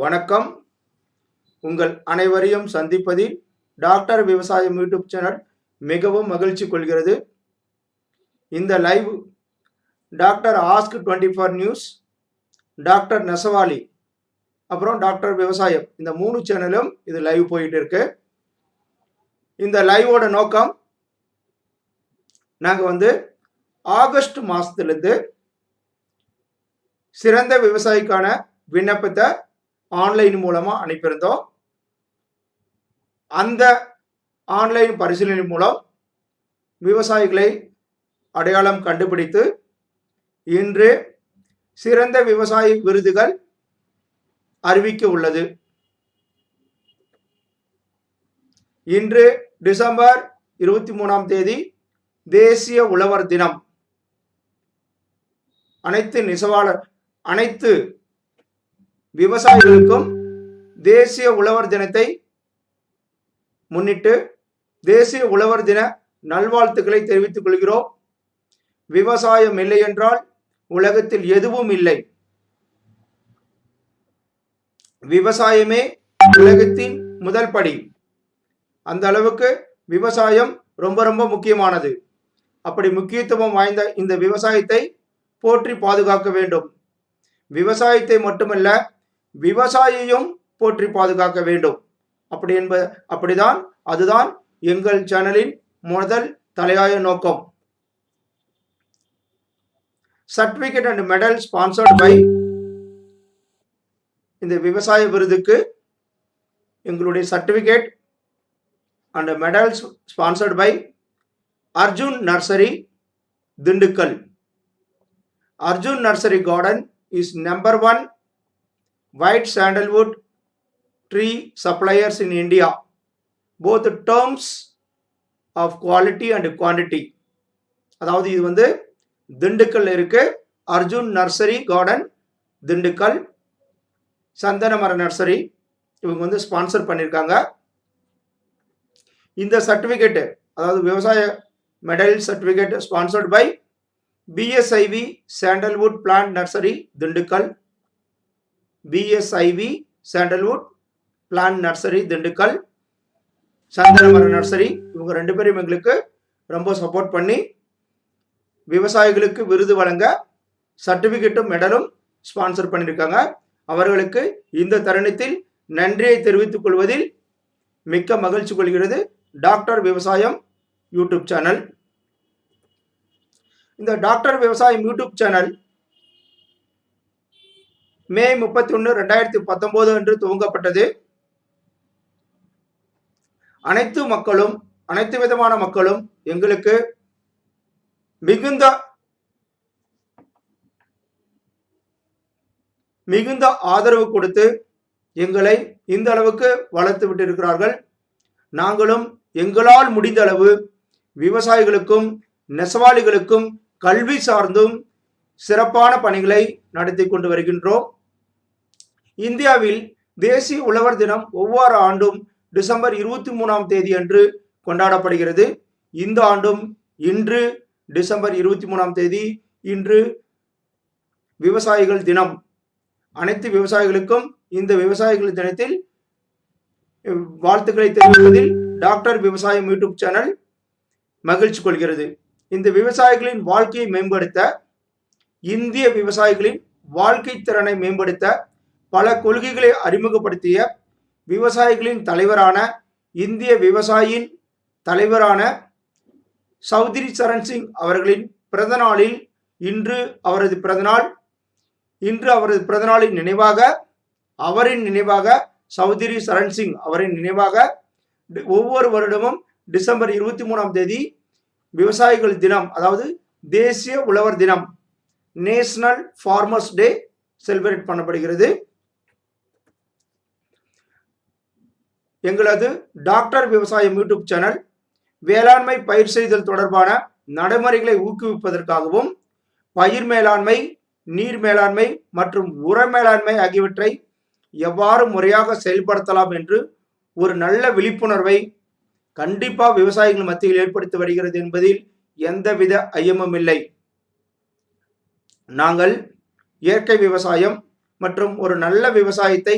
வணக்கம். உங்கள் அனைவரையும் சந்திப்பதில் டாக்டர் விவசாயம் யூடியூப் சேனல் மிகவும் மகிழ்ச்சி கொள்கிறது. இந்த live doctor ask twenty four news doctor Nesavali அப்புறம் டாக்டர் விவசாயம். இந்த மூணு சேனலும் இது லைவ் போயிட்டு இருக்கு. இந்த லைவோட நோக்கம் நாங்கள் வந்து ஆகஸ்ட் மாதத்துலேருந்து சிறந்த விவசாயிக்கான விண்ணப்பத்தை ஆன்லைன் மூலமாக அனுப்பியிருந்தோம். அந்த ஆன்லைன் பரிசீலனை மூலம் விவசாயிகளை அடையாளம் கண்டுபிடித்து இன்று சிறந்த விவசாய விருதுகள் அறிவிக்க உள்ளது. இன்று டிசம்பர் இருபத்தி மூணாம் தேதி தேசிய உழவர் தினம். அனைத்து நெசவாளர் அனைத்து விவசாயிகளுக்கும் தேசிய உழவர் தினத்தை முன்னிட்டு தேசிய உழவர் தின நல்வாழ்த்துக்களை தெரிவித்துக் கொள்கிறோம். விவசாயம் இல்லை என்றால் உலகத்தில் எதுவும் இல்லை. விவசாயமே உலகத்தின் முதல் படி. அந்த அளவுக்கு விவசாயம் ரொம்ப ரொம்ப முக்கியமானது. அப்படி முக்கியத்துவம் வாய்ந்த இந்த விவசாயத்தை போற்றி பாதுகாக்க வேண்டும். விவசாயத்தை மட்டுமல்ல விவசாயியும் போற்றி பாதுகாக்க வேண்டும். அப்படி என்ப அப்படிதான் அதுதான் எங்கள் சேனலின் முதல் தலையாய நோக்கம். Certificate and medal sponsored by இந்த விவசாய விருதுக்கு எங்களுடைய certificate and medals sponsored by Arjun nursery Dindigul. Arjun nursery garden is number one white sandalwood tree suppliers in India, both terms of quality and quantity. அதாவது இது வந்து திண்டுக்கல் இருக்கு. Arjun nursery garden Dindigul. சந்தனமர nursery. இவங்க வந்து sponsor பண்ணியிருக்காங்க இந்த certificate அதாவது விவசாய medal certificate sponsored by PSIV sandalwood plant nursery Dindigul. PSIV sandalwood plan nursery Dindigul சந்தனமர nursery இவங்க ரெண்டு பேரும் எங்களுக்கு ரொம்ப சப்போர்ட் பண்ணி விவசாயிகளுக்கு விருது வழங்க சர்டிஃபிகேட்டும் மெடலும் ஸ்பான்சர் பண்ணியிருக்காங்க அவர்களுக்கு இந்த தருணத்தில் நன்றியை தெரிவித்துக் கொள்வதில் மிக்க மகிழ்ச்சி கொள்கிறது. டாக்டர் விவசாயம் யூடியூப் சேனல் இந்த டாக்டர் விவசாயம் யூடியூப் சேனல் மே முப்பத்தி ஒன்று ரெண்டாயிரத்தி பத்தொன்பது அன்று துவங்கப்பட்டது. அனைத்து மக்களும் அனைத்து விதமான மக்களும் எங்களுக்கு மிகுந்த மிகுந்த ஆதரவு கொடுத்து எங்களை இந்த அளவுக்கு வளர்த்து விட்டிருக்கிறார்கள். நாங்களும் எங்களால் முடிந்த அளவு விவசாயிகளுக்கும் நெசவாளிகளுக்கும் கல்வி சார்ந்தும் சிறப்பான பணிகளை நடத்தி கொண்டு வருகின்றோம். இந்தியாவில் தேசிய உழவர் தினம் ஒவ்வொரு ஆண்டும் டிசம்பர் இருபத்தி மூணாம் தேதி அன்று கொண்டாடப்படுகிறது. இந்த ஆண்டும் இன்று டிசம்பர் இருபத்தி மூணாம் தேதி இன்று விவசாயிகள் தினம். அனைத்து விவசாயிகளுக்கும் இந்த விவசாயிகள் தினத்தில் வாழ்த்துக்களை தெரிவிப்பதில் டாக்டர் விவசாயம் யூடியூப் சேனல் மகிழ்ச்சி கொள்கிறது. இந்த விவசாயிகளின் வாழ்க்கையை மேம்படுத்த இந்திய விவசாயிகளின் வாழ்க்கை திறனை மேம்படுத்த பல கொள்கைகளை அறிமுகப்படுத்திய விவசாயிகளின் தலைவரான இந்திய விவசாயியின் தலைவரான சௌத்ரி சரண் சிங் அவர்களின் பிறந்தநாளில் இன்று அவரது பிறந்தநாள் இன்று அவரது பிறந்தநாளின் நினைவாக அவரின் நினைவாக சௌத்ரி சரண் சிங் அவரின் நினைவாக ஒவ்வொரு வருடமும் டிசம்பர் இருபத்தி மூணாம் தேதி விவசாயிகள் தினம் அதாவது தேசிய உழவர் தினம் நேஷனல் ஃபார்மர்ஸ் டே செலிப்ரேட் பண்ணப்படுகிறது. எங்களது டாக்டர் விவசாயம் யூடியூப் சேனல் வேளாண்மை பயிர் செய்தல் தொடர்பான நடைமுறைகளை ஊக்குவிப்பதற்காகவும் பயிர் மேலாண்மை நீர் மேலாண்மை மற்றும் உர மேலாண்மை ஆகியவற்றை எவ்வாறு முறையாக செயல்படுத்தலாம் என்று ஒரு நல்ல விழிப்புணர்வை கண்டிப்பாக விவசாயிகள் மத்தியில் ஏற்படுத்தி வருகிறது என்பதில் எந்தவித ஐயமும் இல்லை. நாங்கள் இயற்கை விவசாயம் மற்றும் ஒரு நல்ல விவசாயத்தை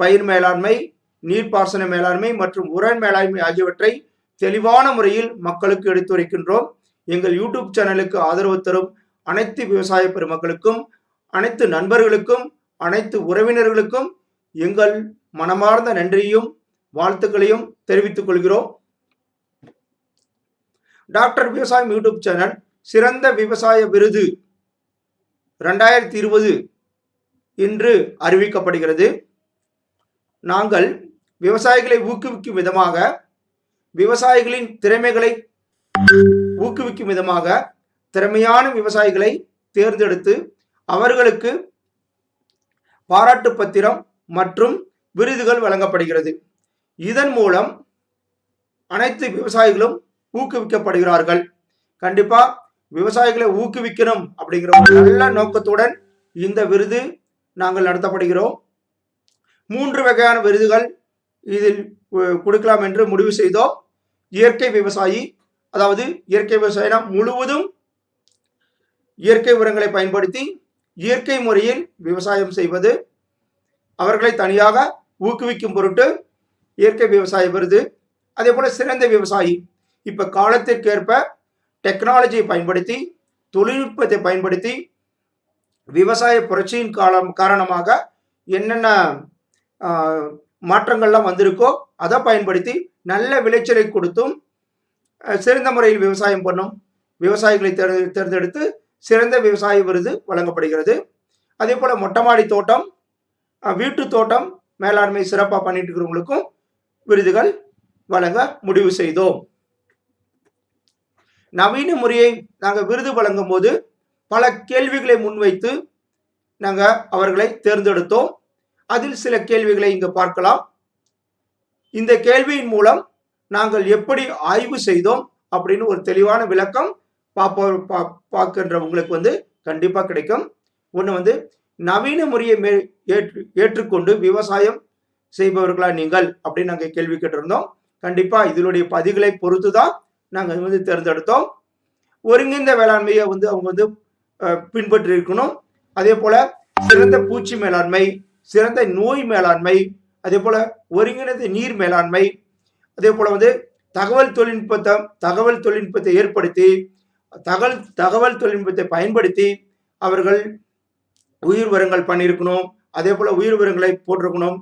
பயிர் மேலாண்மை நீர்ப்பாசன மேலாண்மை மற்றும் உர மேலாண்மை ஆகியவற்றை தெளிவான முறையில் மக்களுக்கு எடுத்துரைக்கின்றோம். எங்கள் யூடியூப் சேனலுக்கு ஆதரவு தரும் அனைத்து விவசாய பெருமக்களுக்கும் அனைத்து நண்பர்களுக்கும் அனைத்து உறவினர்களுக்கும் எங்கள் மனமார்ந்த நன்றியும் வாழ்த்துக்களையும் தெரிவித்துக் கொள்கிறோம். டாக்டர் விவசாயம் யூடியூப் சேனல் சிறந்த விவசாய விருது ரெண்டாயிரத்தி இருபது இன்று அறிவிக்கப்படுகிறது. நாங்கள் விவசாயிகளை ஊக்குவிக்கும் விதமாக விவசாயிகளின் திறமைகளை ஊக்குவிக்கும் விதமாக திறமையான விவசாயிகளை தேர்ந்தெடுத்து அவர்களுக்கு பாராட்டு பத்திரம் மற்றும் விருதுகள் வழங்கப்படுகிறது. இதன் மூலம் அனைத்து விவசாயிகளும் ஊக்குவிக்கப்படுகிறார்கள். கண்டிப்பா விவசாயிகளை ஊக்குவிக்கணும் அப்படிங்கிற ஒரு நல்ல நோக்கத்துடன் இந்த விருது நாங்கள் நடத்தப்படுகிறோம். மூன்று வகையான விருதுகள் இதில் கொடுக்கலாம் என்று முடிவு செய்தோம். இயற்கை விவசாயி அதாவது இயற்கை விவசாயினா முழுவதும் இயற்கை உரங்களை பயன்படுத்தி இயற்கை முறையில் விவசாயம் செய்வது அவர்களை தனியாக ஊக்குவிக்கும் பொருட்டு இயற்கை விவசாய விருது. அதே போல சிறந்த விவசாயி இப்போ காலத்திற்கேற்ப டெக்னாலஜியை பயன்படுத்தி தொழில்நுட்பத்தை பயன்படுத்தி விவசாய புரட்சியின் காலம் காரணமாக என்னென்ன மாற்றங்கள்லாம் வந்திருக்கோ அதை பயன்படுத்தி நல்ல விளைச்சலை கொடுத்தும் சிறந்த முறையில் விவசாயம் பண்ணும் விவசாயிகளை தேர் தேர்ந்தெடுத்து சிறந்த விவசாய விருது வழங்கப்படுகிறது. அதே போல் மொட்டைமாடி தோட்டம் வீட்டு தோட்டம் மேலாண்மை சிறப்பாக பண்ணிட்டு இருக்கிறவங்களுக்கும் விருதுகள் வழங்க முடிவு செய்தோம். நவீன முறையை நாங்கள் விருது வழங்கும் போது பல கேள்விகளை முன்வைத்து நாங்கள் அவர்களை தேர்ந்தெடுத்தோம். அதில் சில கேள்விகளை இங்கு பார்க்கலாம். இந்த கேள்வியின் மூலம் நாங்கள் எப்படி ஆய்வு செய்தோம் அப்படின்னு ஒரு தெளிவான விளக்கம் பார்ப்போ பா பார்க்கின்ற உங்களுக்கு வந்து கண்டிப்பாக கிடைக்கும். ஒன்று வந்து நவீன முறையை மே ஏற்று ஏற்றுக்கொண்டு விவசாயம் செய்பவர்களா நீங்கள் அப்படின்னு நாங்கள் கேள்வி கேட்டிருந்தோம். கண்டிப்பாக இதனுடைய பதிகளை பொறுத்து தான் நாங்கள் வந்து தேர்ந்தெடுத்தோம். ஒருங்கிணைந்த வேளாண்மையை வந்து அவங்க வந்து பின்பற்றிருக்கணும் பின்பற்றி இருக்கணும் அதே போல சிறந்த பூச்சி மேலாண்மை சிறந்த நோய் மேலாண்மை அதே போல ஒருங்கிணைந்த நீர் மேலாண்மை அதே போல வந்து தகவல் தொழில்நுட்பத்தை தகவல் தொழில்நுட்பத்தை ஏற்படுத்தி தகவல் தகவல் தொழில்நுட்பத்தை பயன்படுத்தி அவர்கள் உயிர் உரங்கள் பண்ணியிருக்கணும். அதே போல உயிர் உரங்களை போட்டிருக்கணும்.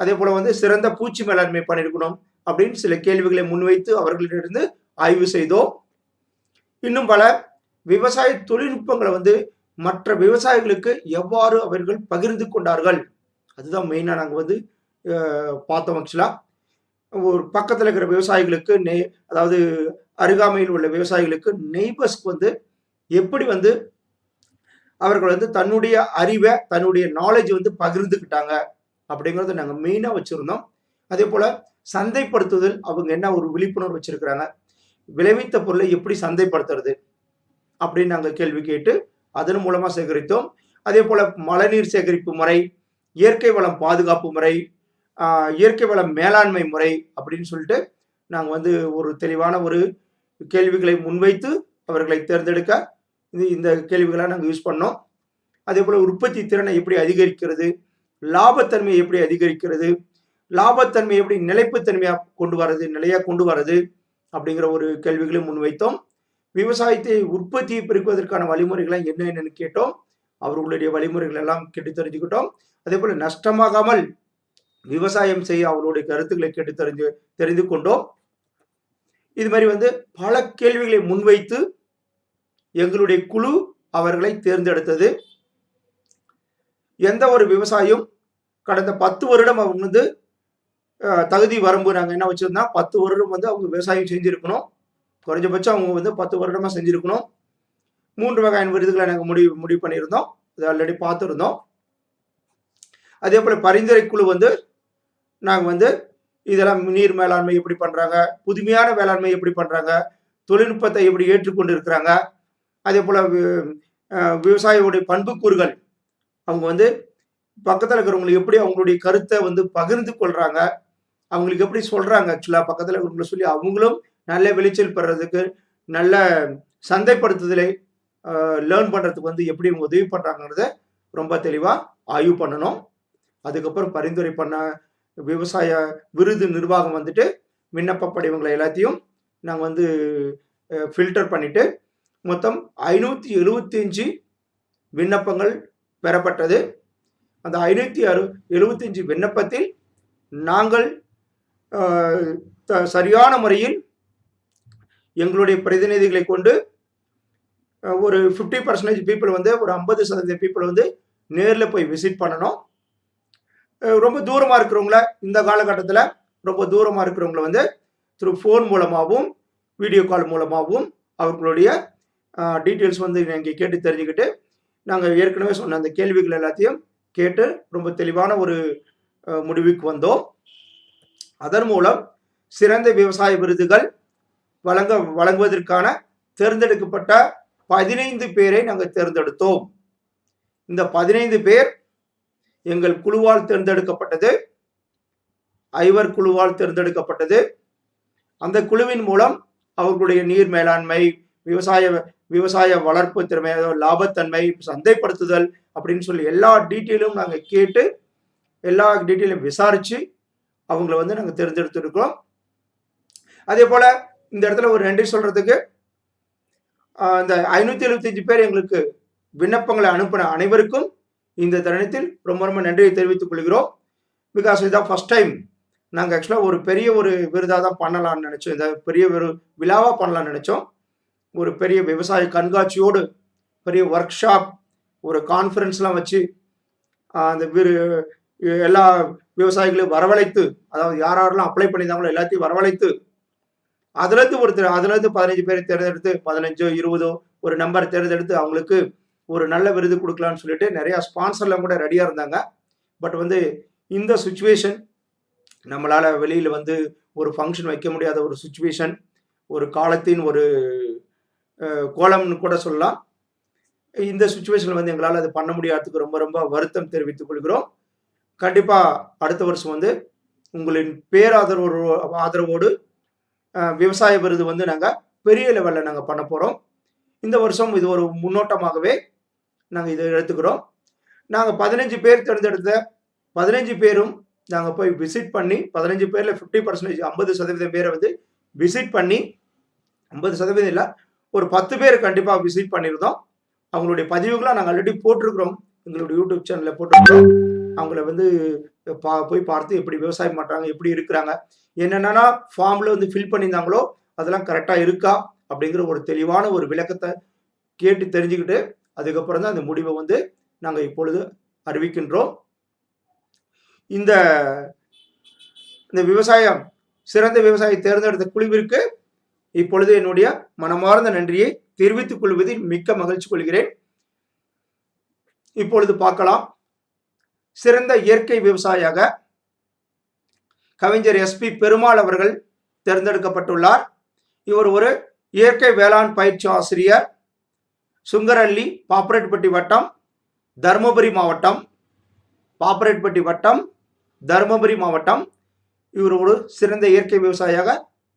அதே போல வந்து சிறந்த பூச்சி மேலாண்மை பண்ணியிருக்கணும் அப்படின்னு சில கேள்விகளை முன்வைத்து அவர்களிடமிருந்து ஆய்வு செய்தோம். இன்னும் பல விவசாய தொழில்நுட்பங்களை வந்து மற்ற விவசாயிகளுக்கு எவ்வாறு அவர்கள் பகிர்ந்து கொண்டார்கள்? அதுதான் மெயினாக நாங்கள் வந்து பார்த்தோம் ஆக்சுவலாக ஒரு பக்கத்தில் இருக்கிற விவசாயிகளுக்கு நெ அதாவது அருகாமையில் உள்ள விவசாயிகளுக்கு நெய்பர்ஸ்க்கு வந்து எப்படி வந்து அவர்கள் வந்து தன்னுடைய அறிவை தன்னுடைய நாலேஜ் வந்து பகிர்ந்துக்கிட்டாங்க அப்படிங்கிறத நாங்கள் மெயினாக வச்சுருந்தோம். அதே போல் சந்தைப்படுத்துதல் அவங்க என்ன ஒரு விழிப்புணர்வு வச்சுருக்கிறாங்க? விளைவித்த பொருளை எப்படி சந்தைப்படுத்துறது? அப்படின்னு நாங்கள் கேள்வி கேட்டு அதன் மூலமாக சேகரித்தோம். அதே போல் மழைநீர் சேகரிப்பு முறை இயற்கை வளம் பாதுகாப்பு முறை இயற்கை வளம் மேலாண்மை முறை அப்படின்னு சொல்லிட்டு நாங்கள் வந்து ஒரு தெளிவான ஒரு கேள்விகளை முன்வைத்து அவர்களை தேர்ந்தெடுக்க இது இந்த கேள்விகளை நாங்கள் யூஸ் பண்ணோம். அதே போல் உற்பத்தி திறனை எப்படி அதிகரிக்கிறது லாபத்தன்மையை எப்படி அதிகரிக்கிறது லாபத்தன்மை எப்படி நிலைப்புத்தன்மையாக கொண்டு வர்றது நிலையாக கொண்டு வர்றது அப்படிங்கிற ஒரு கேள்விகளையும் முன்வைத்தோம். விவசாயத்தை உற்பத்தியை பெருக்குவதற்கான வழிமுறைகளை என்ன என்னன்னு கேட்டோம். அவர்களுடைய வழிமுறைகள் எல்லாம் கேட்டு தெரிஞ்சுக்கிட்டோம். அதே போல நஷ்டமாகாமல் விவசாயம் செய்ய அவர்களுடைய கருத்துக்களை கேட்டு தெரிஞ்சு தெரிந்து கொண்டோம். இது மாதிரி வந்து பல கேள்விகளை முன்வைத்து எங்களுடைய குழு அவர்களை தேர்ந்தெடுத்தது. எந்த ஒரு விவசாயம் கடந்த பத்து வருடம் அவங்க வந்து தகுதி வரம்பு நாங்கள் என்ன வச்சுருந்தா பத்து வருடம் வந்து அவங்க விவசாயம் செஞ்சுருக்கணும். குறைஞ்சபட்சம் அவங்க வந்து பத்து வருடமாக செஞ்சுருக்கணும். மூன்று வகையான விருதுகளை நாங்கள் முடிவு முடிவு பண்ணியிருந்தோம். அது ஆல்ரெடி பார்த்துருந்தோம். அதே போல் பரிந்துரை குழு வந்து நாங்கள் வந்து இதெல்லாம் நீர் மேலாண்மை எப்படி பண்ணுறாங்க புதுமையான வேளாண்மை எப்படி பண்ணுறாங்க தொழில்நுட்பத்தை எப்படி ஏற்றுக்கொண்டு இருக்கிறாங்க அதே போல் விவசாயிகளுடைய பண்புக்கூறுகள். அவங்க வந்து பக்கத்தில் இருக்கிறவங்களுக்கு எப்படி அவங்களுடைய கருத்தை வந்து பகிர்ந்து கொள்கிறாங்க அவங்களுக்கு எப்படி சொல்கிறாங்க ஆக்சுவலாக பக்கத்தில் இருக்கிறவங்களை சொல்லி அவங்களும் நல்ல விளைச்சல் பெறதுக்கு நல்ல சந்தைப்படுத்துதலை லேர்ன் பண்ணுறதுக்கு வந்து எப்படி இவங்க உதவி பண்ணுறாங்கிறத ரொம்ப தெளிவாக ஆய்வு பண்ணணும். அதுக்கப்புறம் பரிந்துரை பண்ண விவசாய விருது நிர்வாகம் வந்துட்டு விண்ணப்ப படிவங்களை எல்லாத்தையும் நாங்கள் வந்து ஃபில்டர் பண்ணிவிட்டு மொத்தம் ஐநூற்றி எழுபத்தஞ்சு விண்ணப்பங்கள் பெறப்பட்டது. அந்த ஐநூற்றி அறு எழுபத்தஞ்சு விண்ணப்பத்தில் நாங்கள் த- சரியான முறையில் எங்களுடைய பிரதிநிதிகளை கொண்டு ஒரு ஃபிஃப்டி பர்சன்டேஜ் பீப்புள் வந்து ஒரு ஐம்பது சதவீத பீப்புள் வந்து நேரில் போய் விசிட் பண்ணணும். ரொம்ப தூரமாக இருக்கிறவங்கள இந்த காலகட்டத்தில் ரொம்ப தூரமாக இருக்கிறவங்கள வந்து த்ரூ ஃபோன் மூலமாகவும் வீடியோ கால் மூலமாகவும் அவர்களுடைய டீட்டெயில்ஸ் வந்து நீங்கள் கேட்டு தெரிஞ்சுக்கிட்டு நாங்கள் ஏற்கனவே சொன்ன அந்த கேள்விகள் எல்லாத்தையும் கேட்டு ரொம்ப தெளிவான ஒரு முடிவுக்கு வந்தோம். அதன் மூலம் சிறந்த விவசாய விருதுகள் வழங்க வழங்குவதற்கான தேர்ந்தெடுக்கப்பட்ட பதினைந்து பேரை நாங்கள் தேர்ந்தெடுத்தோம். இந்த பதினைந்து பேர் எங்கள் குழுவால் தேர்ந்தெடுக்கப்பட்டது. ஐவர் குழுவால் தேர்ந்தெடுக்கப்பட்டது. அந்த குழுவின் மூலம் அவர்களுடைய நீர் மேலாண்மை விவசாய விவசாய வளர்ப்பு திறமை லாபத்தன்மை சந்தைப்படுத்துதல் அப்படின்னு சொல்லி எல்லா டீட்டெயிலும் நாங்கள் கேட்டு எல்லா டீட்டெயிலும் விசாரித்து அவங்கள வந்து நாங்கள் தேர்ந்தெடுத்துருக்கோம் அதே போல் இந்த இடத்துல ஒரு நன்றி சொல்கிறதுக்கு இந்த ஐநூற்றி எழுபத்தஞ்சு பேர் எங்களுக்கு விண்ணப்பங்களை அனுப்பின அனைவருக்கும் இந்த தருணத்தில் ரொம்ப ரொம்ப நன்றியை தெரிவித்துக் கொள்கிறோம். பிகாஸ் இதான் ஃபர்ஸ்ட் டைம் நாங்கள் ஆக்சுவலாக ஒரு பெரிய ஒரு விருதாக தான் பண்ணலாம்னு நினச்சோம். இந்த பெரிய ஒரு விழாவாக பண்ணலாம்னு நினச்சோம். ஒரு பெரிய விவசாய கண்காட்சியோடு பெரிய ஒர்க் ஷாப் ஒரு கான்ஃபரன்ஸ்லாம் வச்சு அந்த விரு எல்லா விவசாயிகளையும் வரவழைத்து அதாவது யார் யாரெல்லாம் அப்ளை பண்ணியிருந்தாங்களோ எல்லாத்தையும் வரவழைத்து அதுலேருந்து ஒருத்தர் அதுலேருந்து பதினஞ்சு பேரை தேர்ந்தெடுத்து பதினஞ்சோ இருபதோ ஒரு நம்பர் தேர்ந்தெடுத்து அவங்களுக்கு ஒரு நல்ல விருது கொடுக்கலான்னு சொல்லிட்டு நிறையா ஸ்பான்சர்லாம் கூட ரெடியாக இருந்தாங்க. பட் வந்து இந்த சுச்சுவேஷன் நம்மளால் வெளியில் வந்து ஒரு ஃபங்க்ஷன் வைக்க முடியாத ஒரு சுச்சுவேஷன் ஒரு காலத்தின் ஒரு கோலம்னு கூட சொல்லலாம். இந்த சுச்சுவேஷனில் வந்து எங்களால் அது பண்ண முடியாததுக்கு ரொம்ப ரொம்ப வருத்தம் தெரிவித்துக் கொள்கிறோம். கண்டிப்பாக அடுத்த வருஷம் வந்து உங்களின் பேராதரவு ஆதரவோடு விவசாய விருது வந்து நாங்கள் பெரிய லெவலில் நாங்கள் பண்ண போகிறோம் இந்த வருஷம் இது ஒரு முன்னோட்டமாகவே நாங்கள் இதை எடுத்துக்கிறோம். நாங்கள் பதினஞ்சு பேர் தேர்ந்தெடுத்த பதினஞ்சு பேரும் நாங்கள் போய் விசிட் பண்ணி பதினஞ்சு பேரில் ஃபிஃப்டி பர்சன்டேஜ் ஐம்பது சதவீதம் பேரை வந்து விசிட் பண்ணி ஐம்பது சதவீதம் இல்லை ஒரு பத்து பேர் கண்டிப்பாக விசிட் பண்ணியிருந்தோம் அவங்களுடைய பதிவுகளாக நாங்கள் ஆல்ரெடி போட்டிருக்கிறோம். எங்களுடைய யூடியூப் சேனலில் போட்டிருக்கிறோம். அவங்கள வந்து பா போய் பார்த்து எப்படி விவசாயம் பண்ணுறாங்க எப்படி இருக்கிறாங்க என்னென்னா ஃபார்மில் வந்து ஃபில் பண்ணியிருந்தாங்களோ அதெல்லாம் கரெக்டாக இருக்கா அப்படிங்கிற ஒரு தெளிவான ஒரு விளக்கத்தை கேட்டு தெரிஞ்சுக்கிட்டு அதுக்கப்புறம் தான் அந்த முடிவை வந்து நாங்கள் இப்பொழுது அறிவிக்கின்றோம். இந்த இந்த விவசாயம் சிறந்த விவசாயி தேர்ந்தெடுத்த குழுவிற்கு இப்பொழுது என்னுடைய மனமார்ந்த நன்றியை தெரிவித்துக் கொள்வதில் மிக்க மகிழ்ச்சி கொள்கிறேன். இப்பொழுது பார்க்கலாம். சிறந்த இயற்கை விவசாயியாக கவிஞர் எஸ்பி பெருமாள் அவர்கள் தேர்ந்தெடுக்கப்பட்டுள்ளார். இவர் ஒரு இயற்கை வேளாண் பயிற்சி ஆசிரியர். சுங்கரள்ளி பாப்பரேட்பட்டி வட்டம் தருமபுரி மாவட்டம். பாப்பரேட்பட்டி வட்டம் தருமபுரி மாவட்டம். இவர் ஒரு சிறந்த இயற்கை விவசாயியாக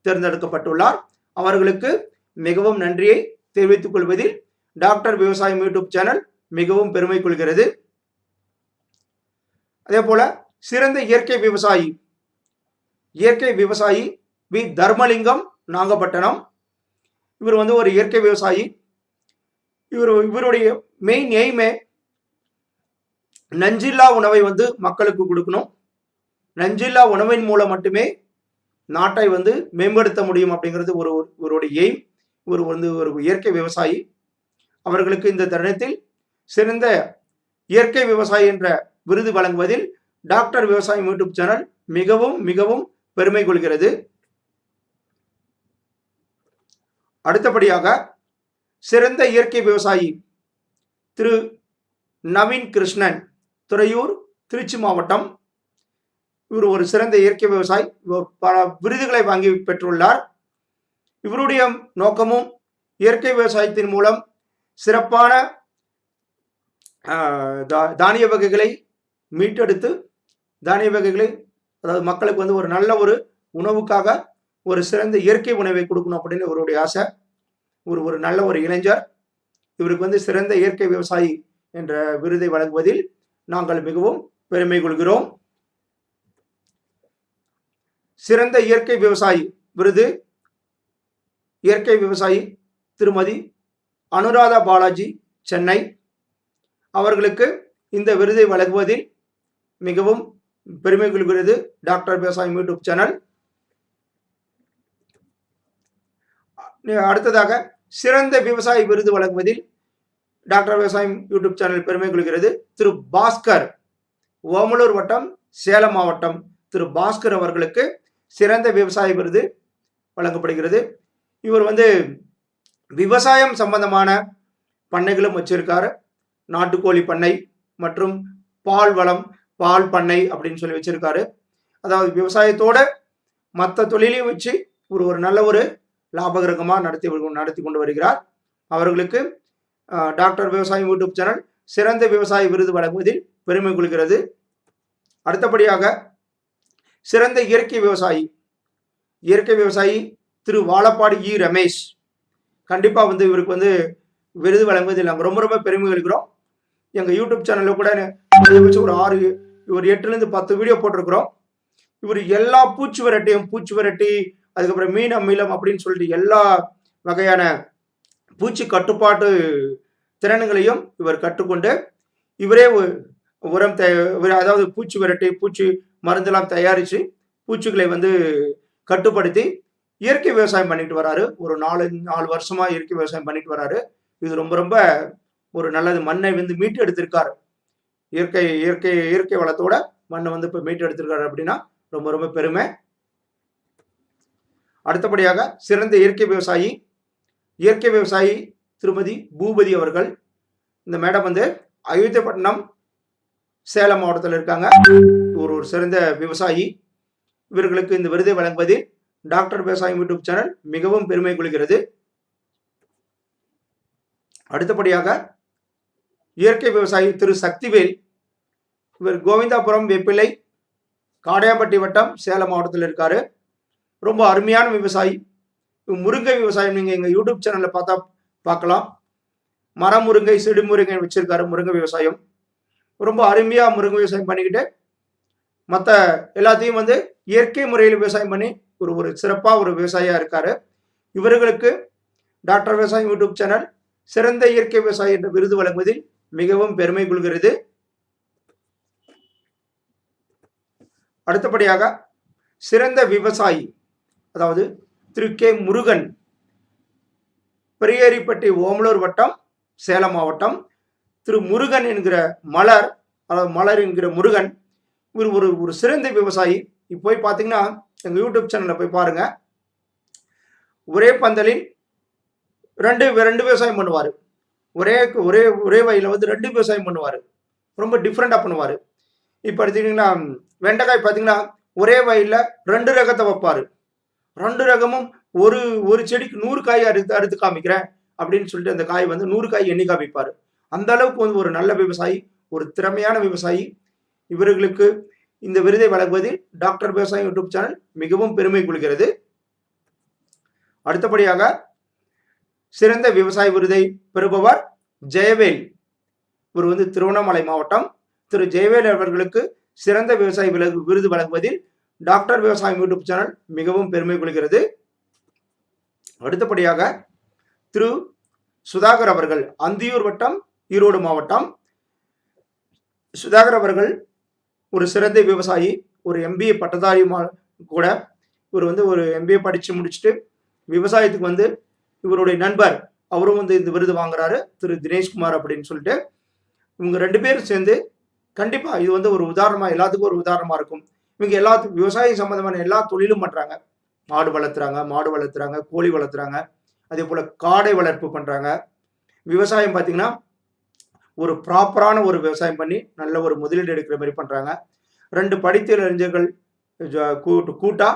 தேர்ந்தெடுக்கப்பட்டுள்ளார். அவர்களுக்கு மிகவும் நன்றியை தெரிவித்துக் கொள்வதில் டாக்டர் விவசாயம் யூடியூப் சேனல் மிகவும் பெருமை கொள்கிறது. அதே போல சிறந்த இயற்கை விவசாயி இயற்கை விவசாயி வி. தர்மலிங்கம் நாகப்பட்டினம். இவர் வந்து ஒரு இயற்கை விவசாயி. இவர் இவருடைய மெயின் எய்மே நஞ்சில்லா உணவை வந்து மக்களுக்கு கொடுக்கணும். நஞ்சில்லா உணவின் மூலம் மட்டுமே நாட்டை வந்து மேம்படுத்த முடியும் அப்படிங்கிறது ஒரு இவருடைய எய்ம் இவர் வந்து ஒரு இயற்கை விவசாயி. அவர்களுக்கு இந்த தருணத்தில் சிறந்த இயற்கை விவசாயி என்ற விருது வழங்குவதில் டாக்டர் விவசாயம் யூடியூப் சேனல் மிகவும் மிகவும் பெருமை கொள்கிறது. அடுத்தபடியாக சிறந்த இயற்கை விவசாயி திரு நவீன் கிருஷ்ணன் துறையூர் திருச்சி மாவட்டம். இவர் ஒரு சிறந்த இயற்கை விவசாயி. இவர் பல விருதுகளை வாங்கி பெற்றுள்ளார். இவருடைய நோக்கமும் இயற்கை விவசாயத்தின் மூலம் சிறப்பான தா- தானிய வகைகளை மீட்டெடுத்து தானிய வகைகளை அதாவது மக்களுக்கு வந்து ஒரு நல்ல ஒரு உணவுக்காக ஒரு சிறந்த இயற்கை உணவை கொடுக்கணும் அப்படின்னு இவருடைய ஆசை. ஒரு ஒரு நல்ல ஒரு இளைஞர். இவருக்கு வந்து சிறந்த இயற்கை விவசாயி என்ற விருதை வழங்குவதில் நாங்கள் மிகவும் பெருமை கொள்கிறோம். சிறந்த இயற்கை விவசாயி விருது. இயற்கை விவசாயி திருமதி அனுராதா பாலாஜி சென்னை. அவர்களுக்கு இந்த விருதை வழங்குவதில் மிகவும் பெருமை கொள்கிறது. டாக்டர் விவசாயம் யூடியூப் சேனல். அடுத்ததாக சிறந்த விவசாய விருது வழங்குவதில் டாக்டர் விவசாயம் யூடியூப் சேனல் பெருமை கொள்கிறது. திரு பாஸ்கர் ஓமலூர் வட்டம் சேலம் மாவட்டம். திரு பாஸ்கர் அவர்களுக்கு சிறந்த விவசாய விருது வழங்கப்படுகிறது. இவர் வந்து விவசாயம் சம்பந்தமான பண்ணைகளும் வச்சிருக்காரு. நாட்டுக்கோழி பண்ணை மற்றும் பால் வளம் பால் பண்ணை அப்படின்னு சொல்லி வச்சிருக்காரு. அதாவது விவசாயத்தோட மற்ற தொழிலையும் வச்சு ஒரு ஒரு நல்ல ஒரு லாபகரகமாக நடத்தி நடத்தி கொண்டு வருகிறார். அவர்களுக்கு டாக்டர் விவசாயம் யூடியூப் சேனல் சிறந்த விவசாய விருது வழங்குவதில் பெருமை கொள்கிறது. அடுத்தபடியாக சிறந்த இயற்கை விவசாயி இயற்கை விவசாயி திரு வாழப்பாடி இ ரமேஷ். கண்டிப்பாக வந்து இவருக்கு வந்து விருது வழங்குவதில் நாங்கள் ரொம்ப ரொம்ப பெருமை கொள்கிறோம். எங்கள் யூடியூப் சேனலில் கூட வச்சு ஒரு ஆறு ஒரு எட்டுலேருந்து பத்து வீடியோ போட்டிருக்கிறோம். இவர் எல்லா பூச்சி விரட்டியும் பூச்சி விரட்டி அதுக்கப்புறம் மீன் அமிலம் அப்படின்னு சொல்லிட்டு எல்லா வகையான பூச்சி கட்டுப்பாட்டு திறன்களையும் இவர் கற்றுக்கொண்டு இவரே உரம் இவர் அதாவது பூச்சி விரட்டி பூச்சி மருந்தெல்லாம் தயாரித்து பூச்சிகளை வந்து கட்டுப்படுத்தி இயற்கை விவசாயம் பண்ணிட்டு வராரு. ஒரு நாலு நாலு வருஷமா இயற்கை விவசாயம் பண்ணிட்டு வராரு. இது ரொம்ப ரொம்ப ஒரு நல்லது மண்ணை வந்து மீட்டு எடுத்திருக்காரு. இயற்கை இயற்கை இயற்கை வளத்தோட மண்ணை வந்து இப்போ மீட்டு எடுத்திருக்காரு அப்படின்னா ரொம்ப ரொம்ப பெருமை. அடுத்தபடியாக சிறந்த இயற்கை விவசாயி இயற்கை விவசாயி திருமதி பூபதி அவர்கள். இந்த மேடம் வந்து அயோத்தியப்பட்டினம் சேலம் மாவட்டத்தில் இருக்காங்க. ஒரு ஒரு சிறந்த விவசாயி. இவர்களுக்கு இந்த விருதை வழங்குவதில் டாக்டர் விவசாயம் யூடியூப் சேனல் மிகவும் பெருமை கொள்கிறது. அடுத்தபடியாக இயற்கை விவசாயி திரு சக்திவேல் இவர் கோவிந்தாபுரம் வெப்பிலை காடையாம்பட்டி வட்டம் சேலம் மாவட்டத்தில் இருக்காரு. ரொம்ப அருமையான விவசாயி. முருங்கை விவசாயம் நீங்கள் எங்கள் யூடியூப் சேனலில் பார்த்தா பார்க்கலாம். மரம் முருங்கை செடி முருங்கை முருங்கை விவசாயம். ரொம்ப அருமையாக முருங்கை விவசாயம் பண்ணிக்கிட்டு மற்ற எல்லாத்தையும் வந்து இயற்கை முறையில் விவசாயம் பண்ணி ஒரு ஒரு சிறப்பாக ஒரு விவசாயியாக இருக்கார். இவர்களுக்கு டாக்டர் விவசாயம் யூடியூப் சேனல் சிறந்த இயற்கை விவசாயி என்ற விருது வழங்குவதில் மிகவும் பெருமை கொள்கிறது. அடுத்தபடியாக சிறந்த விவசாயி அதாவது திரு. கே. முருகன் பெரியேரிப்பட்டி ஓமலூர் வட்டம் சேலம் மாவட்டம். திரு. முருகன் என்கிற மலர் அதாவது மலர் என்கிற முருகன் இவர் ஒரு ஒரு சிறந்த விவசாயி. இப்போ போய் பார்த்தீங்கன்னா எங்கள் யூடியூப் சேனலில் போய் பாருங்கள் ஒரே பந்தலில் ரெண்டு ரெண்டு விவசாயம் பண்ணுவார். ஒரே ஒரே ஒரே வயலில் வந்து ரெண்டு விவசாயம் பண்ணுவார். ரொம்ப டிஃப்ரெண்ட்டாக பண்ணுவார். இப்போ எடுத்துக்கிட்டிங்கன்னா வெண்டைக்காய் பார்த்தீங்கன்னா ஒரே வயலில் ரெண்டு ரகத்தை வைப்பார். ரெண்டு ரகமும் ஒரு ஒரு செடிக்கு நூறு காய் அறுத்து அறுத்து காமிக்கிறேன் அப்படின்னு சொல்லிட்டு அந்த காய் வந்து நூறு காய் எண்ணி காமிப்பார். அந்த அளவுக்கு வந்து ஒரு நல்ல விவசாயி ஒரு திறமையான விவசாயி. இவர்களுக்கு இந்த விருதை வழங்குவதில் டாக்டர் விவசாயம் யூடியூப் சேனல் மிகவும் பெருமை கொள்கிறது. அடுத்தபடியாக சிறந்த விவசாய விருதை பெறுபவர் ஜெயவேல். இவர் வந்து திருவண்ணாமலை மாவட்டம். திரு ஜெயவேல் அவர்களுக்கு சிறந்த விவசாய விலகு விருது வழங்குவதில் டாக்டர் விவசாயம் யூடியூப் சேனல் மிகவும் பெருமை கொள்கிறது. அடுத்தபடியாக திரு சுதாகர் அவர்கள் அந்தியூர் வட்டம் ஈரோடு மாவட்டம். சுதாகர் அவர்கள் ஒரு சிறந்த விவசாயி ஒரு எம்பிஏ பட்டதாரிமா கூட இவர் வந்து ஒரு எம்பிஏ படித்து முடிச்சுட்டு விவசாயத்துக்கு வந்து இவருடைய நண்பர் அவரும் வந்து இந்த விருது வாங்குறாரு திரு தினேஷ்குமார் அப்படின்னு சொல்லிட்டு. இவங்க ரெண்டு பேரும் சேர்ந்து கண்டிப்பாக இது வந்து ஒரு உதாரணமாக எல்லாத்துக்கும் ஒரு உதாரணமாக இருக்கும். இவங்க எல்லா விவசாயம் சம்மந்தமான எல்லா தொழிலும் பண்ணுறாங்க மாடு வளர்த்துறாங்க மாடு வளர்த்துறாங்க கோழி வளர்த்துறாங்க. அதே போல் காடை வளர்ப்பு பண்ணுறாங்க விவசாயம் பார்த்தீங்கன்னா ஒரு ப்ராப்பரான ஒரு விவசாயம் பண்ணி நல்ல ஒரு முதலீடு எடுக்கிற மாதிரி பண்ணுறாங்க ரெண்டு படித்த இளைஞர்கள் ஜ- கூட்டு கூட்டா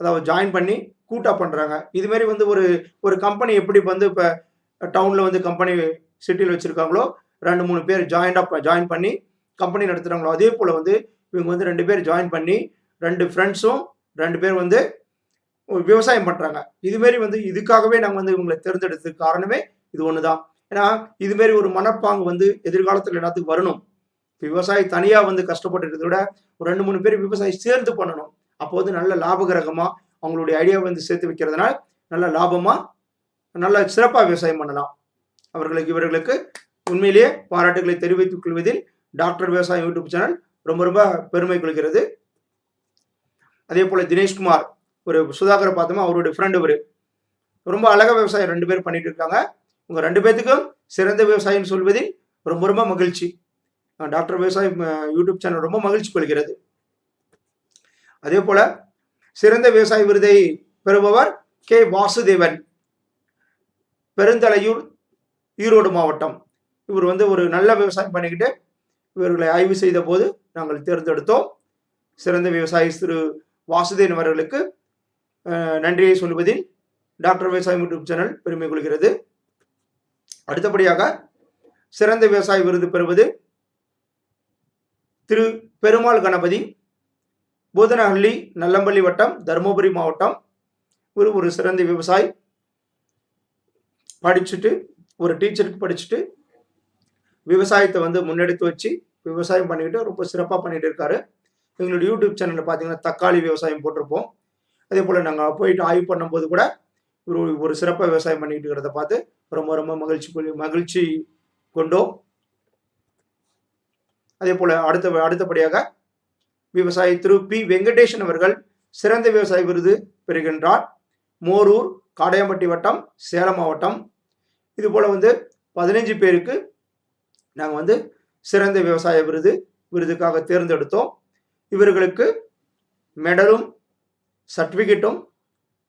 அதாவது ஜாயின் பண்ணி கூட்டாக பண்ணுறாங்க இதுமாரி வந்து ஒரு ஒரு கம்பெனி எப்படி வந்து இப்போ டவுனில் வந்து கம்பெனி சிட்டியில் வச்சுருக்காங்களோ ரெண்டு மூணு பேர் ஜாயிண்டாக ஜாயின் பண்ணி கம்பெனி நடத்துகிறாங்களோ அதே போல் வந்து இவங்க வந்து ரெண்டு பேர் ஜாயின் பண்ணி ரெண்டு ஃப்ரெண்ட்ஸும் ரெண்டு பேர் வந்து விவசாயம் பண்ணுறாங்க இதுமாரி வந்து இதுக்காகவே நாங்கள் வந்து இவங்களை தேர்ந்தெடுத்ததுக்கு காரணமே இது ஒன்று தான் ஏன்னா இதுமாரி ஒரு மனப்பாங்கு வந்து எதிர்காலத்தில் எல்லாத்துக்கும் வரணும். விவசாயி தனியாக வந்து கஷ்டப்பட்டு இருக்கிறத விட ஒரு ரெண்டு மூணு பேர் விவசாயி சேர்ந்து பண்ணணும். அப்போ வந்து நல்ல லாபகரகமாக அவங்களுடைய ஐடியாவை வந்து சேர்த்து வைக்கிறதுனால நல்ல லாபமாக நல்ல சிறப்பாக விவசாயம் பண்ணலாம். அவர்களுக்கு இவர்களுக்கு உண்மையிலேயே பாராட்டுகளை தெரிவித்துக் கொள்வதில் டாக்டர் விவசாயம் யூடியூப் சேனல் ரொம்ப ரொம்ப பெருமை கொள்கிறது. அதே போல் தினேஷ்குமார் ஒரு சுதாகரை பார்த்தோமா? அவருடைய ஃப்ரெண்டு ஒரு ரொம்ப அழகாக விவசாயம் ரெண்டு பேரும் பண்ணிட்டு இருக்காங்க. உங்கள் ரெண்டு பேர்த்துக்கும் சிறந்த விவசாயம் சொல்வதில் ரொம்ப ரொம்ப மகிழ்ச்சி. டாக்டர் விவசாயம் யூடியூப் சேனல் ரொம்ப மகிழ்ச்சி கொள்கிறது. அதே போல் சிறந்த விவசாய விருதை பெறுபவர் கே. வாசுதேவன் பெருந்தலையூர் ஈரோடு மாவட்டம். இவர் வந்து ஒரு நல்ல விவசாயம் பண்ணிக்கிட்டு இவர்களை ஆய்வு செய்த போது நாங்கள் தேர்ந்தெடுத்தோம். சிறந்த விவசாயி திரு. வாசுதேவன் அவர்களுக்கு நன்றியை சொல்வதில் டாக்டர் விவசாயம் யூடியூப் சேனல் பெருமை கொள்கிறது. அடுத்தபடியாக சிறந்த விவசாய விருது பெறுவது திரு. பெருமாள் கணபதி பூதனஹள்ளி நல்லம்பள்ளி வட்டம் தருமபுரி மாவட்டம். ஒரு ஒரு சிறந்த விவசாயி. படிச்சுட்டு ஒரு டீச்சருக்கு படிச்சுட்டு விவசாயத்தை வந்து முன்னெடுத்து வச்சு விவசாயம் பண்ணிக்கிட்டு ரொம்ப சிறப்பாக பண்ணிட்டு இருக்காரு. எங்களோட யூடியூப் சேனலில் பார்த்தீங்கன்னா தக்காளி விவசாயம் போட்டிருப்போம். அதே போல் நாங்கள் போயிட்டு ஆய்வு பண்ணும்போது கூட ஒரு ஒரு சிறப்பாக விவசாயம் பண்ணிக்கிட்டு இருக்கிறத பார்த்து ரொம்ப ரொம்ப மகிழ்ச்சி மகிழ்ச்சி கொண்டோம். அதே போல் அடுத்த அடுத்தபடியாக விவசாயி திரு பி. வெங்கடேசன் அவர்கள் சிறந்த விவசாய விருது பெறுகின்றார். மோரூர் காடையம்பட்டி வட்டம் சேலம் மாவட்டம். இதுபோல் வந்து பதினைஞ்சு பேருக்கு நாங்கள் வந்து சிறந்த விவசாய விருது விருதுக்காக தேர்ந்தெடுத்தோம். இவர்களுக்கு மெடலும் சர்டிஃபிகேட்டும்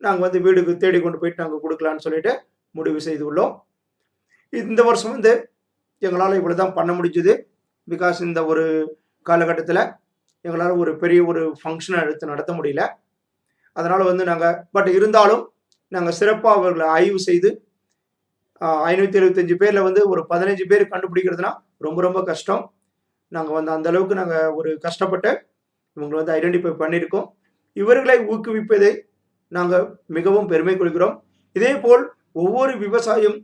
நாங்கள் வந்து வீடுக்கு தேடி கொண்டு போயிட்டு நாங்கள் கொடுக்கலான்னு சொல்லிட்டு முடிவு செய்துள்ளோம். இந்த வருஷம் வந்து எங்களால் இவ்வளோ தான் பண்ண முடிஞ்சுது. பிகாஸ் இந்த ஒரு காலகட்டத்தில் எங்களால் ஒரு பெரிய ஒரு ஃபங்க்ஷனை எடுத்து நடத்த முடியல. அதனால் வந்து நாங்கள் பட் இருந்தாலும் நாங்கள் சிறப்பாக அவர்களை ஆய்வு செய்து ஐநூற்றி எழுபத்தஞ்சு பேரில் வந்து ஒரு பதினஞ்சு பேர் கண்டுபிடிக்கிறதுனா ரொம்ப ரொம்ப கஷ்டம். நாங்கள் வந்து அந்த அளவுக்கு நாங்கள் ஒரு கஷ்டப்பட்டு இவங்களை வந்து ஐடென்டிஃபை பண்ணியிருக்கோம். இவர்களை ஊக்குவிப்பதை நாங்கள் மிகவும் பெருமை கொள்கிறோம். இதே போல் ஒவ்வொரு விவசாயம்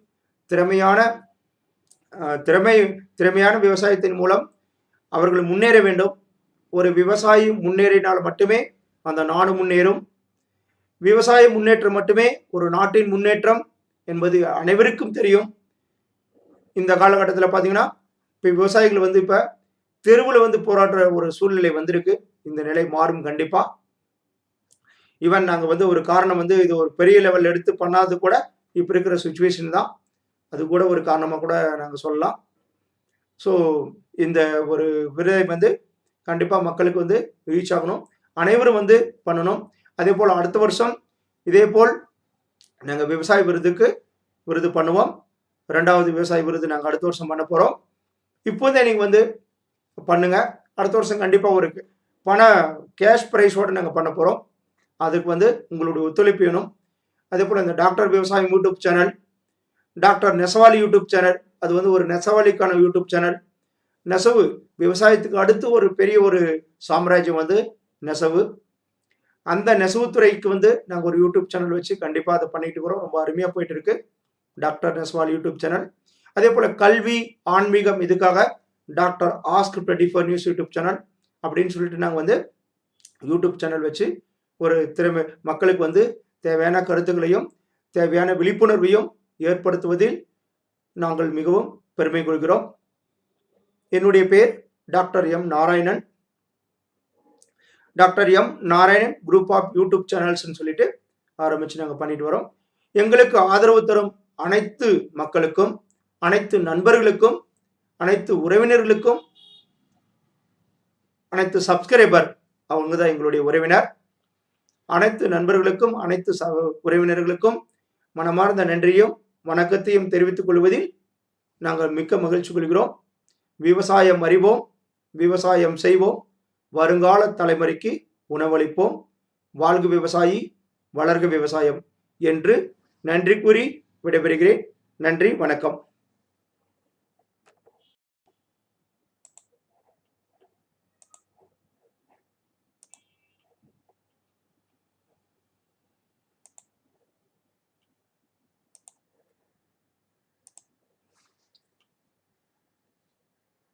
திறமையான திறமை திறமையான விவசாயத்தின் மூலம் அவர்கள் முன்னேற வேண்டும். ஒரு விவசாயி முன்னேறினால் மட்டுமே அந்த நாடு முன்னேறும். விவசாய முன்னேற்றம் மட்டுமே ஒரு நாட்டின் முன்னேற்றம் என்பது அனைவருக்கும் தெரியும். இந்த காலகட்டத்தில் பார்த்தீங்கன்னா இப்போ விவசாயிகள் வந்து இப்போ தெருவில் வந்து போராடுற ஒரு சூழ்நிலை வந்திருக்கு. இந்த நிலை மாறும் கண்டிப்பாக ஈவன் நாங்கள் வந்து ஒரு காரணம் வந்து இது ஒரு பெரிய லெவல் எடுத்து பண்ணாது கூட இப்போ இருக்கிற சுச்சுவேஷன் தான். அது கூட ஒரு காரணமாக கூட நாங்கள் சொல்லலாம். ஸோ இந்த ஒரு விருதை வந்து கண்டிப்பாக மக்களுக்கு வந்து ரீச் ஆகணும். அனைவரும் வந்து பண்ணணும். அதே போல் அடுத்த வருஷம் இதே போல் நாங்கள் விவசாய விருதுக்கு விருது பண்ணுவோம். ரெண்டாவது விவசாய விருது நாங்கள் அடுத்த வருஷம் பண்ண போகிறோம் இப்போதே நீங்கள் வந்து பண்ணுங்கள் அடுத்த வருஷம் கண்டிப்பாக ஒரு பண கேஷ் ப்ரைஸோடு நாங்கள் பண்ண போகிறோம் அதுக்கு வந்து உங்களுடைய ஒத்துழைப்பு வேணும். அதே போல் இந்த doctor Vivasayam YouTube channel doctor Nesavali YouTube channel அது வந்து ஒரு நெசவாலிக்கான யூடியூப் சேனல். நெசவு. விவசாயத்துக்கு அடுத்து ஒரு பெரிய ஒரு சாம்ராஜ்யம் வந்து நெசவு. அந்த நெசவுத்துறைக்கு வந்து நாங்கள் ஒரு யூடியூப் சேனல் வச்சு கண்டிப்பாக அதை பண்ணிட்டு இருக்கிறோம் ரொம்ப அருமையாக போயிட்டு இருக்கு டாக்டர் நெஸ்வால் யூடியூப் சேனல். அதே போல் கல்வி ஆன்மீகம் இதுக்காக doctor ask twenty four news YouTube channel அப்படின்னு சொல்லிட்டு நாங்கள் வந்து யூடியூப் சேனல் வச்சு ஒரு திறமை மக்களுக்கு வந்து தேவையான கருத்துக்களையும் தேவையான விழிப்புணர்வையும் ஏற்படுத்துவதில் நாங்கள் மிகவும் பெருமை கொள்கிறோம். என்னுடைய பேர் doctor M Narayanan. Doctor M Narayanan group of YouTube சேனல்ஸ்னு சொல்லிட்டு ஆரம்பிச்சு நாங்கள் பண்ணிட்டு வரோம். எங்களுக்கு ஆதரவு தரும் அனைத்து மக்களுக்கும் அனைத்து நண்பர்களுக்கும் அனைத்து உறவினர்களுக்கும் அனைத்து சப்ஸ்கிரைபர் அவங்க தான் எங்களுடைய உறவினர். அனைத்து நண்பர்களுக்கும் அனைத்து ச உறவினர்களுக்கும் மனமார்ந்த நன்றியும் வணக்கத்தையும் தெரிவித்துக் கொள்வதில் நாங்கள் மிக்க மகிழ்ச்சி கொள்கிறோம். விவசாயம் அறிவோம் விவசாயம் செய்வோம். வருங்கால தலைமுறைக்கு உணவளிப்போம். வாழ்க விவசாயி வளர்க விவசாயம் என்று நன்றி கூறி விடைபெறுகிறேன். நன்றி வணக்கம்.